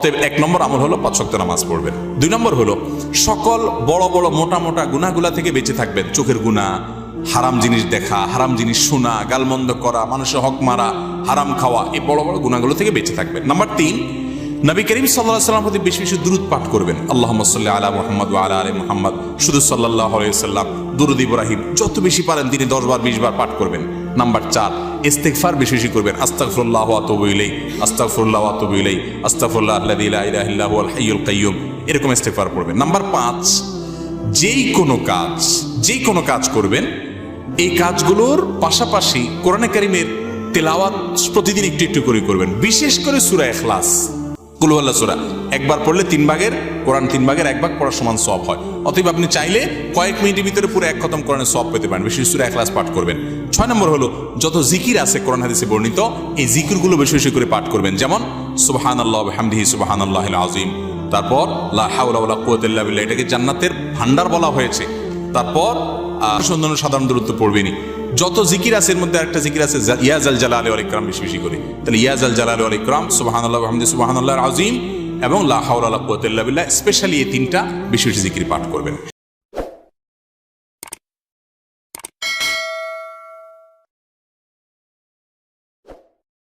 এক নম্বর আমল হলো পাঁচ ওয়াক্ত নামাজ পড়বেন। দুই নম্বর হলো সকল বড় বড় মোটা মোটা গুণাগুলা থেকে বেঁচে থাকবেন। চোখের গুণা হারাম জিনিস দেখা, হারাম জিনিস শোনা, গালমন্দ করা, মানুষের হক মারা, হারাম খাওয়া, এই বড় বড় গুণাগুলো থেকে বেঁচে থাকবেন। নাম্বার তিন, নবী করিম সাল্লাহ সাল্লাম প্রতি বেশি বেশি দূরত পাঠ করবেন। আল্লাহ সাল্লাহ আলা মোহাম্মদ আলা আলী মোহাম্মদ। শুধু সাল্লাহ সাল্লাম দুরুদ ইব্রাহিম, যত বেশি পারেন তিনি দশ বার, বিশ বার পাঠ করবেন। নাম্বার চার ইস্তেকফার বেশি বেশি করবেন। আস্তাগফিরুল্লাহ ওয়া আতুবু ইলাই আস্তাগফিরুল্লাহ ওয়া আতুবু ইলাই আস্তাগফিরুল্লাহ আল্লাযী লা ইলাহা ইল্লা হুয়াল হাইয়ুল এরকম ইস্তেগফার করবেন নাম্বার পাঁচ, যেই কোনো কাজ, যেই কোনো কাজ করবেন, এই কাজগুলোর পাশাপাশি কোরআনে কারিমের তেলাওয়াত প্রতিদিন একটু একটু করে করবেন। বিশেষ করে সুরা ইখলাস। কুলুয়াল্লা সুরা। একবার পড়লে তিন ভাগের কোরআন তিন ভাগের, এক ভাগ পড়ার সমান সব হয়। অতএব আপনি চাইলে কয়েক মিনিটের ভিতরে পুরো এক খতম কোরআনের সব পেতে পারেন। বেশি সুরা এক ক্লাস পাঠ করবেন। ছয় নম্বর হলো, যত জিকির আছে কোরআন হাদিসে বর্ণিত, এই জিকিরগুলো বেশি বেশি করে পাঠ করবেন। যেমন সুবাহান আল্লাহ হামদিহি সুবাহান আল্লাহ আজিম তারপর, লা হাওলা ওয়ালা কুওয়াতা বিল্লাহ। এটাকে জান্নাতের ভান্ডার বলা হয়েছে। তারপর সন্ধান সাধারণ দূরত্ব পড়বেনি যত জিকির আছে, এর মধ্যে একটা জিকির আছে ইয়াজ আল জালাল আলী ইকরাম বেশি বেশি করে। তাহলে ইয়াজ আল জালাল আলী ইকরাম সুবাহান আল্লাহ আহমদি সুবাহান আল্লাহ আজিম এবং লাহাউল আল্লাহ ওয়ালা বিল্লাহ, স্পেশালি এই তিনটা বেশি বেশি জিকির পাঠ করবেন।